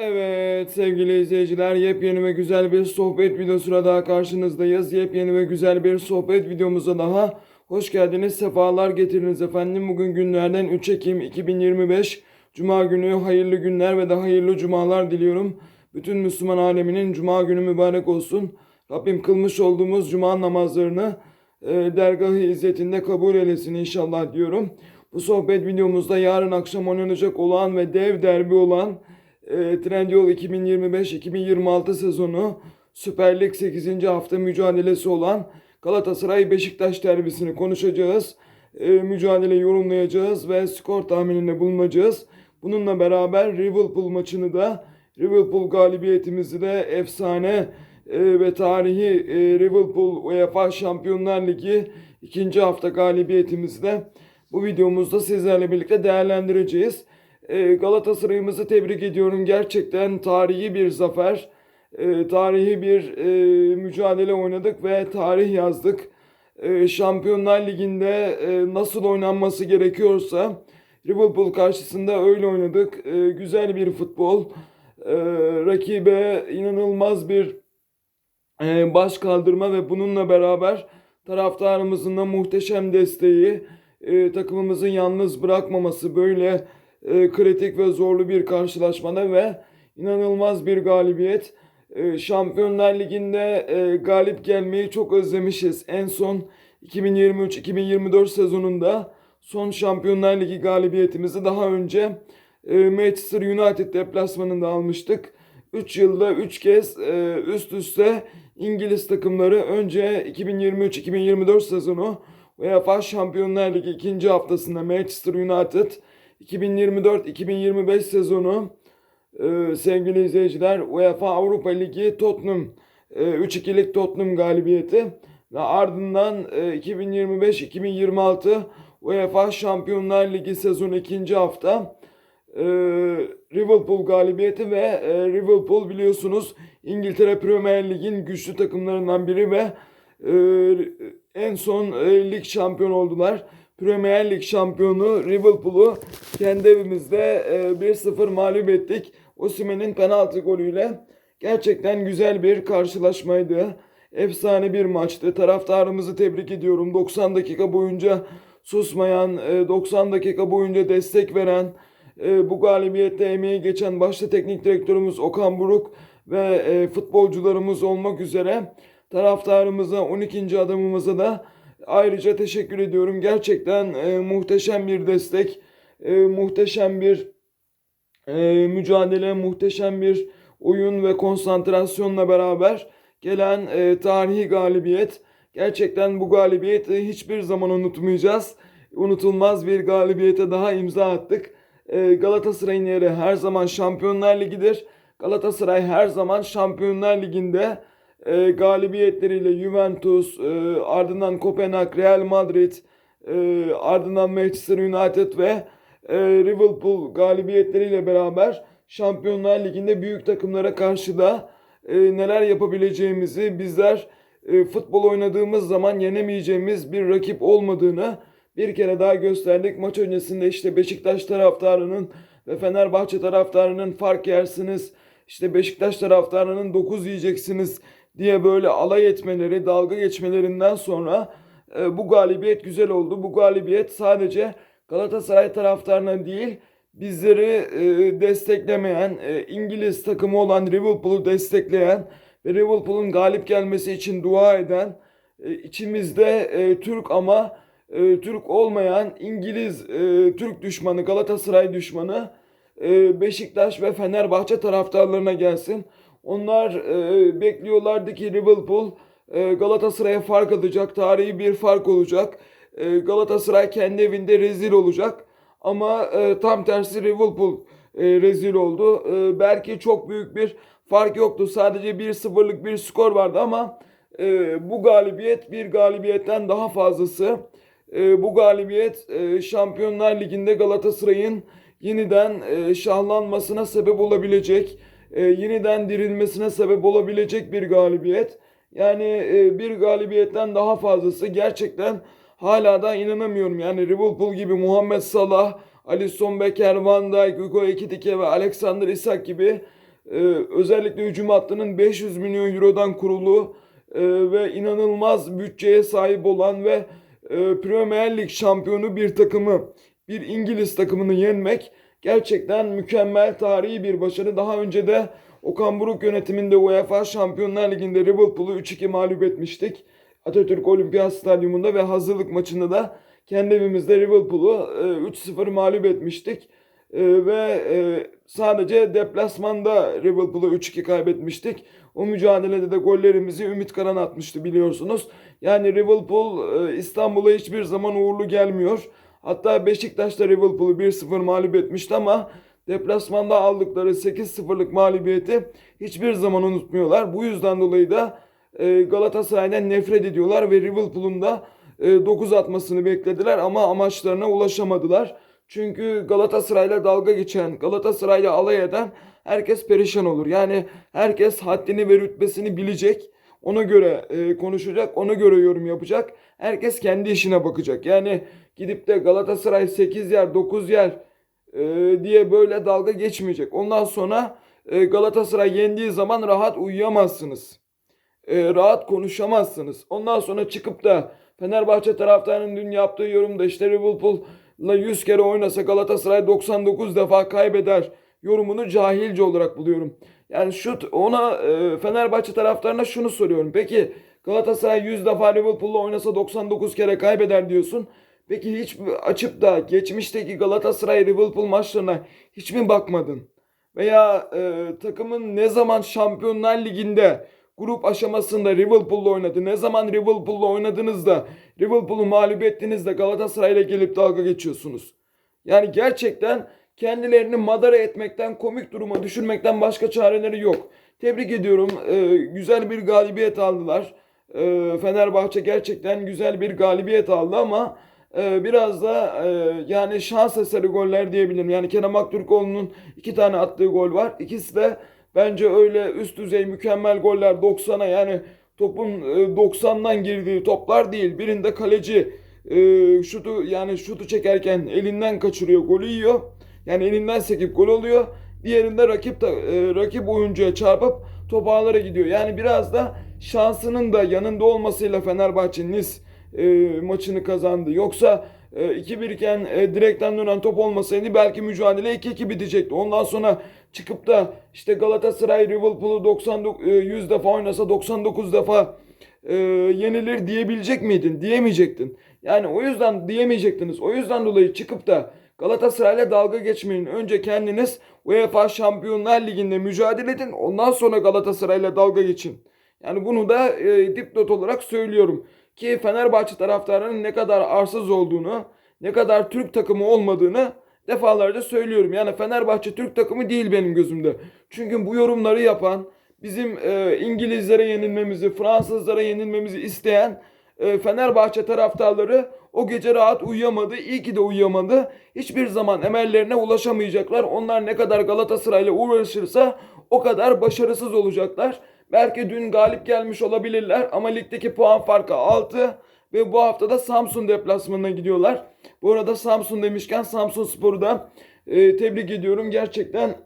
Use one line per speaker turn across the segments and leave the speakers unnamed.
Evet sevgili izleyiciler yepyeni ve güzel bir sohbet videosuyla daha karşınızdayız. Yepyeni ve güzel bir sohbet videomuza daha hoş geldiniz. Sefalar getiriniz efendim. Bugün günlerden 3 Ekim 2025 Cuma günü hayırlı günler ve de hayırlı cumalar diliyorum. Bütün Müslüman aleminin cuma günü mübarek olsun. Rabbim kılmış olduğumuz cuma namazlarını e, dergahı izzetinde kabul eylesin inşallah diyorum. Bu sohbet videomuzda yarın akşam oynanacak olan ve dev derbi olan e, Trendyol 2025-2026 sezonu Süper Lig 8. hafta mücadelesi olan Galatasaray Beşiktaş derbisini konuşacağız. E, mücadele yorumlayacağız ve skor tahmininde bulunacağız. Bununla beraber Liverpool maçını da Liverpool galibiyetimizi de efsane e, ve tarihi e, Liverpool UEFA Şampiyonlar Ligi ikinci hafta galibiyetimizi de bu videomuzda sizlerle birlikte değerlendireceğiz. E, Galatasaray'ımızı tebrik ediyorum. Gerçekten tarihi bir zafer, e, tarihi bir e, mücadele oynadık ve tarih yazdık. E, Şampiyonlar Ligi'nde e, nasıl oynanması gerekiyorsa Liverpool karşısında öyle oynadık. Güzel bir futbol. Rakibe inanılmaz bir e, baş kaldırma ve bununla beraber taraftarımızın da muhteşem desteği, e, takımımızın yalnız bırakmaması böyle e, kritik ve zorlu bir karşılaşmada ve inanılmaz bir galibiyet. E, Şampiyonlar Ligi'nde e, galip gelmeyi çok özlemişiz. En son 2023-2024 sezonunda son Şampiyonlar Ligi galibiyetimizi daha önce e, Manchester United deplasmanında almıştık. 3 yılda 3 kez e, üst üste İngiliz takımları önce 2023-2024 sezonu UEFA Şampiyonlar Ligi ikinci haftasında Manchester United 2024-2025 sezonu e, sevgili izleyiciler UEFA Avrupa Ligi Tottenham e, 3-2'lik Tottenham galibiyeti ve ardından e, 2025-2026 UEFA Şampiyonlar Ligi sezonu ikinci hafta e, Liverpool galibiyeti ve e, Liverpool biliyorsunuz İngiltere Premier Lig'in güçlü takımlarından biri ve e, en son e, lig şampiyonu oldular. Premier Lig şampiyonu Liverpool'u kendi evimizde e, 1-0 mağlup ettik. Osimhen'in penaltı golüyle gerçekten güzel bir karşılaşmaydı. Efsane bir maçtı. Taraftarımızı tebrik ediyorum. 90 dakika boyunca susmayan, e, 90 dakika boyunca destek veren, e, bu galibiyette emeği geçen başta teknik direktörümüz Okan Buruk ve e, futbolcularımız olmak üzere taraftarımıza 12. adamımıza da ayrıca teşekkür ediyorum. Gerçekten e, muhteşem bir destek, e, muhteşem bir e, mücadele, muhteşem bir oyun ve konsantrasyonla beraber gelen e, tarihi galibiyet. Gerçekten bu galibiyeti hiçbir zaman unutmayacağız. Unutulmaz bir galibiyete daha imza attık. E, Galatasaray'ın yeri her zaman Şampiyonlar Ligi'dir. Galatasaray her zaman Şampiyonlar Ligi'nde e, galibiyetleriyle Juventus, e, ardından Kopenhag, Real Madrid, e, ardından Manchester United ve e, Liverpool galibiyetleriyle beraber Şampiyonlar Ligi'nde büyük takımlara karşı da e, neler yapabileceğimizi bizler e, futbol oynadığımız zaman yenemeyeceğimiz bir rakip olmadığını bir kere daha gösterdik. Maç öncesinde işte Beşiktaş taraftarının ve Fenerbahçe taraftarının fark yersiniz. İşte Beşiktaş taraftarının 9 yiyeceksiniz diye böyle alay etmeleri, dalga geçmelerinden sonra e, bu galibiyet güzel oldu. Bu galibiyet sadece Galatasaray taraftarına değil, bizleri e, desteklemeyen, e, İngiliz takımı olan Liverpool'u destekleyen ve Liverpool'un galip gelmesi için dua eden, e, içimizde e, Türk ama e, Türk olmayan İngiliz e, Türk düşmanı, Galatasaray düşmanı e, Beşiktaş ve Fenerbahçe taraftarlarına gelsin. Onlar e, bekliyorlardı ki Liverpool e, Galatasaray'a fark atacak, tarihi bir fark olacak. E, Galatasaray kendi evinde rezil olacak. Ama e, tam tersi Liverpool e, rezil oldu. E, belki çok büyük bir fark yoktu. Sadece 1-0'lık bir skor vardı ama e, bu galibiyet bir galibiyetten daha fazlası. E, bu galibiyet e, Şampiyonlar Ligi'nde Galatasaray'ın yeniden e, şahlanmasına sebep olabilecek, e, yeniden dirilmesine sebep olabilecek bir galibiyet. Yani e, bir galibiyetten daha fazlası gerçekten hala da inanamıyorum. Yani Liverpool gibi Muhammed Salah, Alisson Becker, Van Dijk, Hugo Ekitike ve Alexander Isak gibi e, özellikle hücum hattının 500 milyon eurodan kurulu e, ve inanılmaz bütçeye sahip olan ve e, Premier Lig şampiyonu bir takımı, bir İngiliz takımını yenmek gerçekten mükemmel tarihi bir başarı. Daha önce de Okan Buruk yönetiminde UEFA Şampiyonlar Ligi'nde Liverpool'u 3-2 mağlup etmiştik. Atatürk Olimpiyat Stadyumunda ve hazırlık maçında da kendi evimizde Liverpool'u e, 3-0 mağlup etmiştik. E, ve e, sadece deplasmanda Liverpool'u 3-2 kaybetmiştik. O mücadelede de gollerimizi Ümit Karan atmıştı biliyorsunuz. Yani Liverpool e, İstanbul'a hiçbir zaman uğurlu gelmiyor. Hatta Beşiktaş da Liverpool'u 1-0 mağlup etmişti ama deplasmanda aldıkları 8-0'lık mağlubiyeti hiçbir zaman unutmuyorlar. Bu yüzden dolayı da e, Galatasaray'dan nefret ediyorlar ve Liverpool'un da e, 9 atmasını beklediler ama amaçlarına ulaşamadılar. Çünkü Galatasaray'la dalga geçen, Galatasaray'la alay eden herkes perişan olur. Yani herkes haddini ve rütbesini bilecek. Ona göre e, konuşacak, ona göre yorum yapacak. Herkes kendi işine bakacak. Yani gidip de Galatasaray 8 yer, 9 yer e, diye böyle dalga geçmeyecek. Ondan sonra e, Galatasaray yendiği zaman rahat uyuyamazsınız. E, rahat konuşamazsınız. Ondan sonra çıkıp da Fenerbahçe taraftarının dün yaptığı yorumda işte Liverpool'la 100 kere oynasa Galatasaray 99 defa kaybeder yorumunu cahilce olarak buluyorum. Yani şu ona e, Fenerbahçe taraftarına şunu soruyorum. Peki Galatasaray 100 defa Liverpool'la oynasa 99 kere kaybeder diyorsun. Peki hiç açıp da geçmişteki Galatasaray Liverpool maçlarına hiç mi bakmadın? Veya e, takımın ne zaman Şampiyonlar Ligi'nde grup aşamasında Liverpool'la oynadı? Ne zaman Liverpool'la oynadığınızda Liverpool'u mağlup ettiğinizde Galatasaray'la gelip dalga geçiyorsunuz? Yani gerçekten kendilerini madara etmekten, komik duruma düşürmekten başka çareleri yok. Tebrik ediyorum. E, güzel bir galibiyet aldılar. E, Fenerbahçe gerçekten güzel bir galibiyet aldı ama e, biraz da e, yani şans eseri goller diyebilirim. Yani Kerem Aktürkoğlu'nun iki tane attığı gol var. İkisi de bence öyle üst düzey mükemmel goller 90'a yani topun e, 90'dan girdiği toplar değil. Birinde kaleci e, şutu yani şutu çekerken elinden kaçırıyor, golü yiyor. Yani elinden sekip gol oluyor. Diğerinde rakip de, e, rakip oyuncuya çarpıp top ağlara gidiyor. Yani biraz da şansının da yanında olmasıyla Fenerbahçe Nice e, maçını kazandı. Yoksa e, 2-1 iken e, direkten dönen top olmasaydı belki mücadele 2-2 bitecekti. Ondan sonra çıkıp da işte Galatasaray Liverpool'u 99 e, 100 defa oynasa 99 defa e, yenilir diyebilecek miydin? Diyemeyecektin. Yani o yüzden diyemeyecektiniz. O yüzden dolayı çıkıp da Galatasaray'la dalga geçmeyin. Önce kendiniz UEFA Şampiyonlar Ligi'nde mücadele edin. Ondan sonra Galatasaray'la dalga geçin. Yani bunu da e, dipnot olarak söylüyorum. Ki Fenerbahçe taraftarının ne kadar arsız olduğunu, ne kadar Türk takımı olmadığını defalarca söylüyorum. Yani Fenerbahçe Türk takımı değil benim gözümde. Çünkü bu yorumları yapan, bizim e, İngilizlere yenilmemizi, Fransızlara yenilmemizi isteyen e, Fenerbahçe taraftarları o gece rahat uyuyamadı. İyi ki de uyuyamadı. Hiçbir zaman emellerine ulaşamayacaklar. Onlar ne kadar Galatasaray'la uğraşırsa o kadar başarısız olacaklar. Belki dün galip gelmiş olabilirler ama ligdeki puan farkı 6 ve bu hafta da Samsun deplasmanına gidiyorlar. Bu arada Samsun demişken Samsun Spor'u da e, tebrik ediyorum. Gerçekten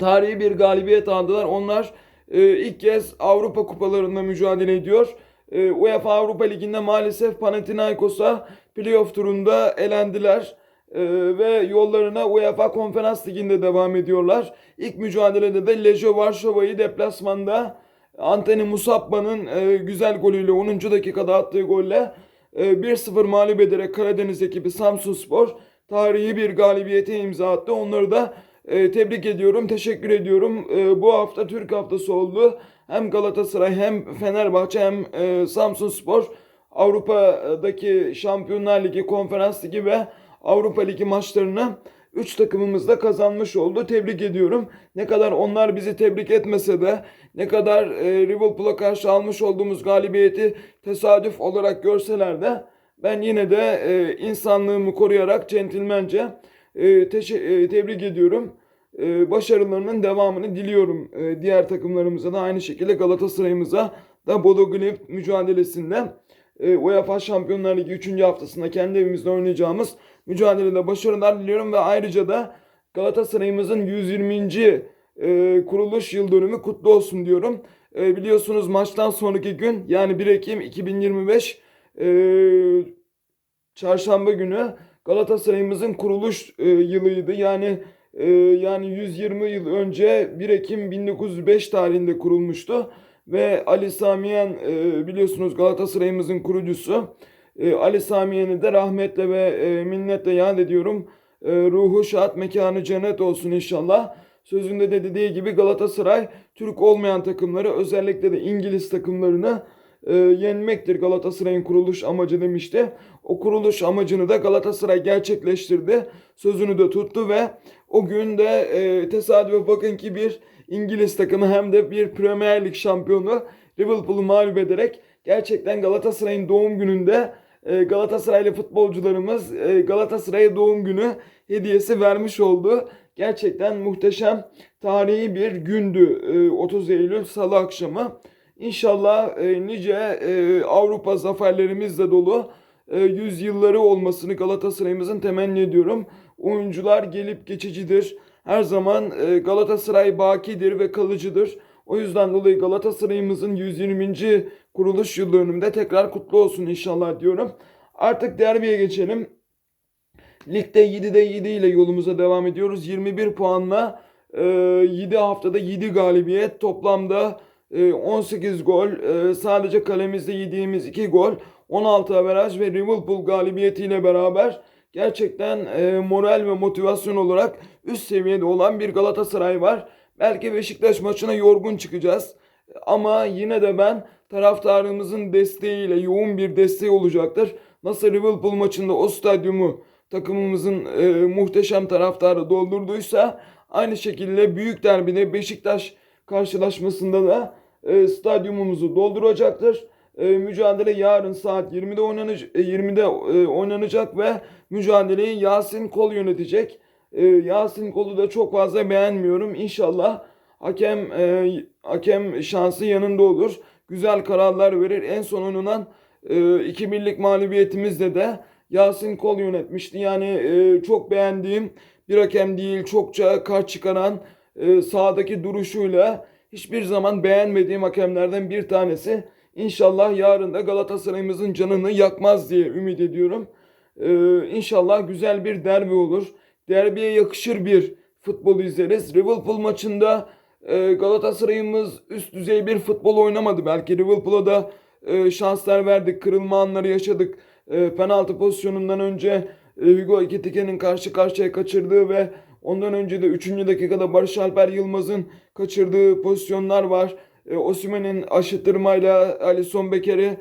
tarihi bir galibiyet aldılar. Onlar e, ilk kez Avrupa kupalarında mücadele ediyor. E, UEFA Avrupa Ligi'nde maalesef Panathinaikos'a playoff turunda elendiler. E, ve yollarına UEFA Konferans Ligi'nde devam ediyorlar. İlk mücadelede de Lejio Varşova'yı deplasmanda Anteni Musabba'nın e, güzel golüyle 10. dakikada attığı golle e, 1-0 mağlup ederek Karadeniz ekibi Samsunspor tarihi bir galibiyete imza attı. Onları da e, tebrik ediyorum, teşekkür ediyorum. E, bu hafta Türk haftası oldu. Hem Galatasaray hem Fenerbahçe hem e, Samsunspor Avrupa'daki Şampiyonlar Ligi, Konferans Ligi ve Avrupa Ligi maçlarını 3 takımımız da kazanmış oldu. Tebrik ediyorum. Ne kadar onlar bizi tebrik etmese de ne kadar e, Liverpool'a karşı almış olduğumuz galibiyeti tesadüf olarak görseler de ben yine de e, insanlığımı koruyarak centilmence e, teşe- e, tebrik ediyorum. E, başarılarının devamını diliyorum. E, diğer takımlarımıza da aynı şekilde Galatasaray'ımıza da Bodo Glimt mücadelesinde e, UEFA Şampiyonlar Ligi 3. haftasında kendi evimizde oynayacağımız mücadelede başarılar diliyorum ve ayrıca da Galatasaray'ımızın 120. e, kuruluş yıl dönümü kutlu olsun diyorum. E, biliyorsunuz maçtan sonraki gün yani 1 Ekim 2025 e, çarşamba günü Galatasaray'ımızın kuruluş yılıydı. Yani yani 120 yıl önce 1 Ekim 1905 tarihinde kurulmuştu ve Ali Samiyen e, biliyorsunuz Galatasaray'ımızın kurucusu. E, Ali Samiyen'i de rahmetle ve e, minnetle yad ediyorum. E, ruhu şad, mekanı cennet olsun inşallah. Sözünde de dediği gibi Galatasaray Türk olmayan takımları özellikle de İngiliz takımlarını e, yenmektir Galatasaray'ın kuruluş amacı demişti. O kuruluş amacını da Galatasaray gerçekleştirdi. Sözünü de tuttu ve o gün de e, tesadüfe bakın ki bir İngiliz takımı hem de bir Premier Lig şampiyonu Liverpool'u mağlup ederek gerçekten Galatasaray'ın doğum gününde e, Galatasaraylı futbolcularımız e, Galatasaray'a doğum günü hediyesi vermiş oldu. Gerçekten muhteşem tarihi bir gündü e, 30 Eylül Salı akşamı. İnşallah e, nice e, Avrupa zaferlerimizle dolu e, yüzyılları olmasını Galatasaray'ımızın temenni ediyorum. Oyuncular gelip geçicidir. Her zaman e, Galatasaray bakidir ve kalıcıdır. O yüzden dolayı Galatasaray'ımızın 120. kuruluş yıl dönümünde tekrar kutlu olsun inşallah diyorum. Artık derbiye geçelim. Ligde 7'de 7 ile yolumuza devam ediyoruz. 21 puanla e, 7 haftada 7 galibiyet. Toplamda e, 18 gol. E, sadece kalemizde yediğimiz 2 gol. 16 averaj ve Liverpool galibiyetiyle beraber gerçekten e, moral ve motivasyon olarak üst seviyede olan bir Galatasaray var. Belki Beşiktaş maçına yorgun çıkacağız. Ama yine de ben taraftarımızın desteğiyle yoğun bir desteği olacaktır. Nasıl Liverpool maçında o stadyumu takımımızın e, muhteşem taraftarı doldurduysa aynı şekilde büyük derbide Beşiktaş karşılaşmasında da e, stadyumumuzu dolduracaktır. E, mücadele yarın saat 20'de oynanacak, 20'de e, oynanacak ve mücadeleyi Yasin Kol yönetecek. E, Yasin Kol'u da çok fazla beğenmiyorum. İnşallah hakem e, hakem şansı yanında olur. Güzel kararlar verir. En son oynanan e, iki birlik mağlubiyetimizde de Yasin Kol yönetmişti. Yani e, çok beğendiğim bir hakem değil. Çokça kart çıkaran e, sahadaki duruşuyla hiçbir zaman beğenmediğim hakemlerden bir tanesi. İnşallah yarın da Galatasaray'ımızın canını yakmaz diye ümit ediyorum. Ee, inşallah güzel bir derbi olur. Derbiye yakışır bir futbol izleriz. Liverpool maçında e, Galatasaray'ımız üst düzey bir futbol oynamadı. Belki Liverpool'a da e, şanslar verdik. Kırılma anları yaşadık. E, penaltı pozisyonundan önce e, Hugo Ekitike'nin karşı karşıya kaçırdığı ve ondan önce de 3. dakikada Barış Alper Yılmaz'ın kaçırdığı pozisyonlar var. E, Osimhen'in aşıttırmayla Alisson Beker'i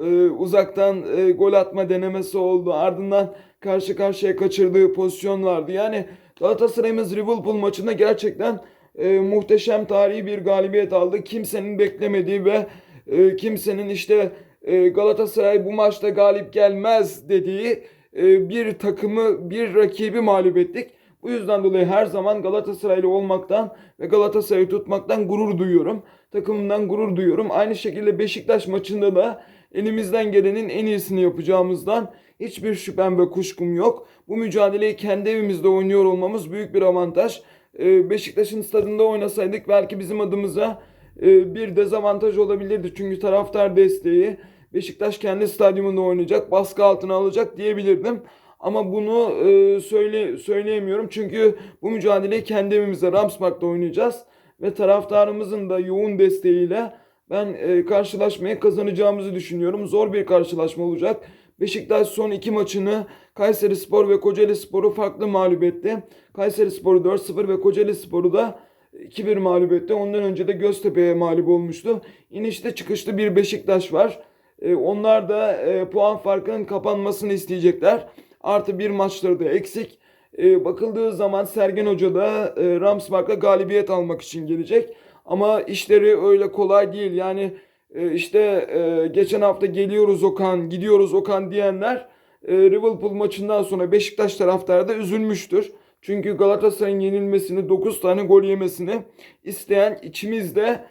e, uzaktan e, gol atma denemesi oldu. Ardından karşı karşıya kaçırdığı pozisyon vardı. Yani Galatasaray'ımız Liverpool maçında gerçekten e, muhteşem tarihi bir galibiyet aldı. Kimsenin beklemediği ve e, kimsenin işte e, Galatasaray bu maçta galip gelmez dediği e, bir takımı, bir rakibi mağlup ettik. Bu yüzden dolayı her zaman Galatasaraylı olmaktan ve Galatasaray'ı tutmaktan gurur duyuyorum. Takımımdan gurur duyuyorum. Aynı şekilde Beşiktaş maçında da elimizden gelenin en iyisini yapacağımızdan hiçbir şüphem ve kuşkum yok. Bu mücadeleyi kendi evimizde oynuyor olmamız büyük bir avantaj. Ee, Beşiktaş'ın stadında oynasaydık belki bizim adımıza e, bir dezavantaj olabilirdi. Çünkü taraftar desteği Beşiktaş kendi stadyumunda oynayacak, baskı altına alacak diyebilirdim. Ama bunu e, söyle söyleyemiyorum çünkü bu mücadeleyi kendi evimizde Ramspark'ta oynayacağız ve taraftarımızın da yoğun desteğiyle ben e, karşılaşmayı kazanacağımızı düşünüyorum. Zor bir karşılaşma olacak. Beşiktaş son iki maçını Kayseri Spor ve Kocaeli Spor'u farklı mağlup etti. Kayseri Spor'u 4-0 ve Kocaeli Spor'u da 2-1 mağlup etti. Ondan önce de Göztepe'ye mağlup olmuştu. İnişte çıkışlı bir Beşiktaş var. E, onlar da e, puan farkının kapanmasını isteyecekler. Artı bir maçları da eksik. E, bakıldığı zaman Sergen Hoca da e, Ramspark'a galibiyet almak için gelecek. Ama işleri öyle kolay değil. Yani e, işte e, geçen hafta geliyoruz Okan, gidiyoruz Okan diyenler e, Liverpool maçından sonra Beşiktaş taraftarı da üzülmüştür. Çünkü Galatasaray'ın yenilmesini, 9 tane gol yemesini isteyen içimizde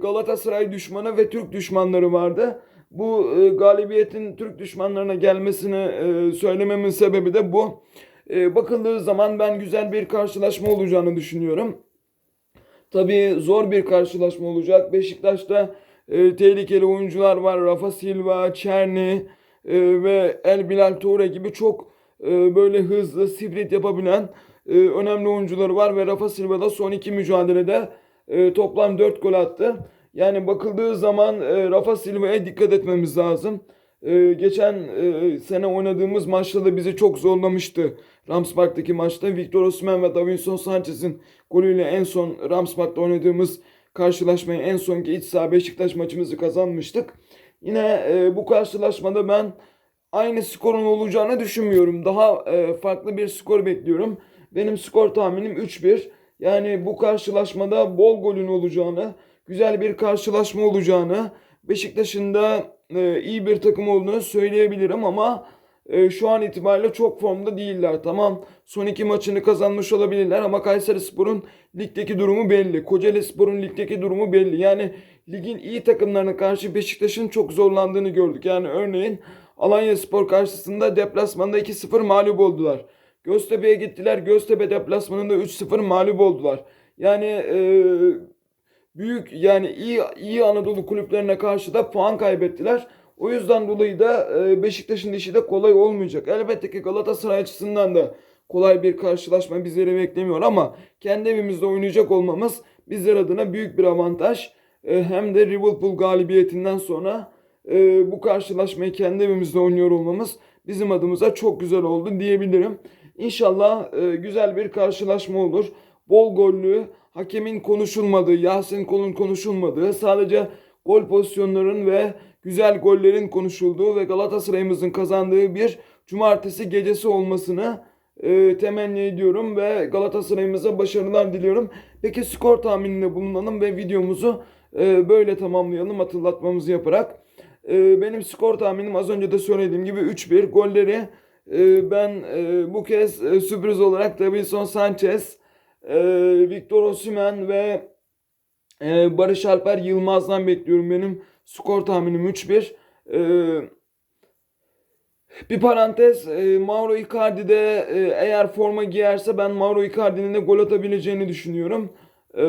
Galatasaray düşmanı ve Türk düşmanları vardı. Bu galibiyetin Türk düşmanlarına gelmesini söylememin sebebi de bu. Bakıldığı zaman ben güzel bir karşılaşma olacağını düşünüyorum. Tabii zor bir karşılaşma olacak. Beşiktaş'ta e, tehlikeli oyuncular var. Rafa Silva, Çerni e, ve El Bilal Toure gibi çok e, böyle hızlı sprint yapabilen e, önemli oyuncuları var ve Rafa Silva da son iki mücadelede e, toplam 4 gol attı. Yani bakıldığı zaman e, Rafa Silva'ya dikkat etmemiz lazım. E, geçen e, sene oynadığımız maçta da bizi çok zorlamıştı. Rams Park'taki maçta Victor Osimhen ve Davinson Sanchez'in golüyle en son Rams Park'ta oynadığımız karşılaşmayı en sonki iç saha Beşiktaş maçımızı kazanmıştık. Yine e, bu karşılaşmada ben aynı skorun olacağını düşünmüyorum. Daha e, farklı bir skor bekliyorum. Benim skor tahminim 3-1. Yani bu karşılaşmada bol golün olacağını, güzel bir karşılaşma olacağını, Beşiktaş'ın da e, iyi bir takım olduğunu söyleyebilirim ama e, şu an itibariyle çok formda değiller. Tamam son iki maçını kazanmış olabilirler ama Kayserispor'un ligdeki durumu belli. Kocaelispor'un ligdeki durumu belli. Yani ligin iyi takımlarına karşı Beşiktaş'ın çok zorlandığını gördük. Yani örneğin Alanya Spor karşısında deplasmanda 2-0 mağlup oldular. Göztepe'ye gittiler. Göztepe deplasmanında 3-0 mağlup oldular. Yani e, büyük yani iyi iyi Anadolu kulüplerine karşı da puan kaybettiler. O yüzden dolayı da e, Beşiktaş'ın işi de kolay olmayacak. Elbette ki Galatasaray açısından da kolay bir karşılaşma bizleri beklemiyor ama kendi evimizde oynayacak olmamız bizler adına büyük bir avantaj. E, hem de Liverpool galibiyetinden sonra e, bu karşılaşmayı kendi evimizde oynuyor olmamız bizim adımıza çok güzel oldu diyebilirim. İnşallah güzel bir karşılaşma olur. Bol gollü, hakemin konuşulmadığı, Yasin Kol'un konuşulmadığı, sadece gol pozisyonların ve güzel gollerin konuşulduğu ve Galatasaray'ımızın kazandığı bir cumartesi gecesi olmasını e, temenni ediyorum ve Galatasaray'ımıza başarılar diliyorum. Peki skor tahmininde bulunalım ve videomuzu e, böyle tamamlayalım hatırlatmamızı yaparak. E, benim skor tahminim az önce de söylediğim gibi 3-1 golleri e, ben e, bu kez e, sürpriz olarak Davinson Sanchez, e, Victor Osimhen ve Barış Alper Yılmaz'dan bekliyorum. Benim skor tahminim 3-1. E, bir parantez e, Mauro Icardi de e, eğer forma giyerse ben Mauro Icardi'nin de gol atabileceğini düşünüyorum. E,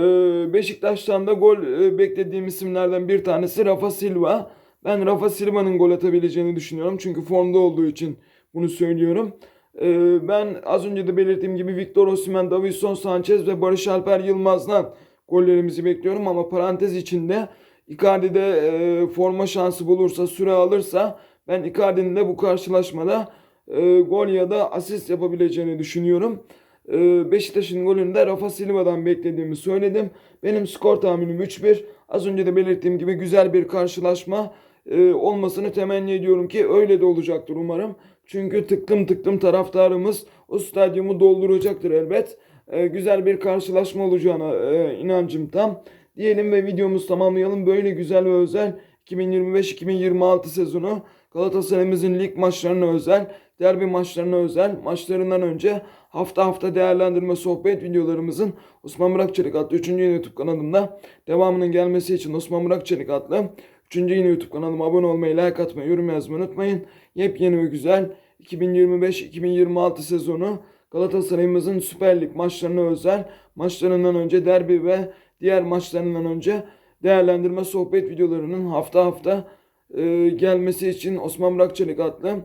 Beşiktaş'tan da gol e, beklediğim isimlerden bir tanesi Rafa Silva. Ben Rafa Silva'nın gol atabileceğini düşünüyorum. Çünkü formda olduğu için bunu söylüyorum. E, ben az önce de belirttiğim gibi Victor Osimhen, Davinson Sanchez ve Barış Alper Yılmaz'dan gollerimizi bekliyorum. Ama parantez içinde Icardi de e, forma şansı bulursa, süre alırsa ben Icardi'nin de bu karşılaşmada e, gol ya da asist yapabileceğini düşünüyorum. E, Beşiktaş'ın golünü de Rafa Silva'dan beklediğimi söyledim. Benim skor tahminim 3-1. Az önce de belirttiğim gibi güzel bir karşılaşma e, olmasını temenni ediyorum ki öyle de olacaktır umarım. Çünkü tıktım tıktım taraftarımız o stadyumu dolduracaktır elbet. E, güzel bir karşılaşma olacağına e, inancım tam. Diyelim ve videomuzu tamamlayalım. Böyle güzel ve özel 2025-2026 sezonu Galatasaray'ımızın lig maçlarına özel, derbi maçlarına özel, maçlarından önce hafta hafta değerlendirme sohbet videolarımızın Osman Murat Çelik adlı 3. yeni YouTube kanalımda devamının gelmesi için Osman Murat Çelik adlı 3. yeni YouTube kanalıma abone olmayı, like atmayı, yorum yazmayı unutmayın. Yepyeni ve güzel 2025-2026 sezonu Galatasaray'ımızın Süper Lig maçlarına özel, maçlarından önce derbi ve diğer maçlarından önce değerlendirme sohbet videolarının hafta hafta e, gelmesi için Osman Bırakçelik adlı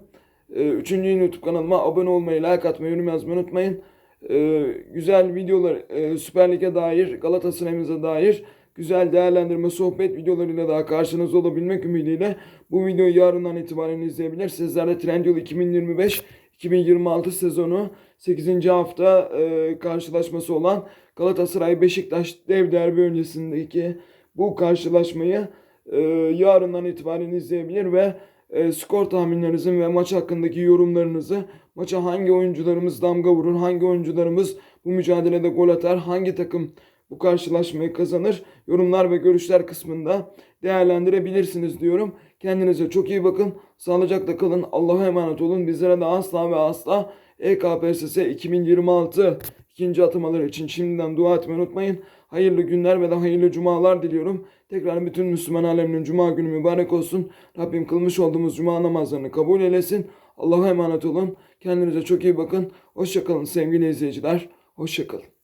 e, 3. YouTube kanalıma abone olmayı, like atmayı, yorum yazmayı unutmayın. E, güzel videolar, e, Süper Lig'e dair, Galatasaray'ımıza dair güzel değerlendirme sohbet videolarıyla daha karşınızda olabilmek ümidiyle bu videoyu yarından itibaren izleyebilir. Sizler Trendyol 2025-2026 sezonu 8. hafta e, karşılaşması olan Galatasaray Beşiktaş dev derbi öncesindeki bu karşılaşmayı e, yarından itibaren izleyebilir ve e, skor tahminlerinizin ve maç hakkındaki yorumlarınızı, maça hangi oyuncularımız damga vurur, hangi oyuncularımız bu mücadelede gol atar, hangi takım bu karşılaşmayı kazanır yorumlar ve görüşler kısmında değerlendirebilirsiniz diyorum. Kendinize çok iyi bakın. Sağlıcakla kalın. Allah'a emanet olun. Bizlere de asla ve asla EKPSS 2026 ikinci atamaları için şimdiden dua etmeyi unutmayın. Hayırlı günler ve de hayırlı cumalar diliyorum. Tekrar bütün Müslüman aleminin cuma günü mübarek olsun. Rabbim kılmış olduğumuz cuma namazlarını kabul eylesin. Allah'a emanet olun. Kendinize çok iyi bakın. Hoşçakalın sevgili izleyiciler. Hoşçakalın.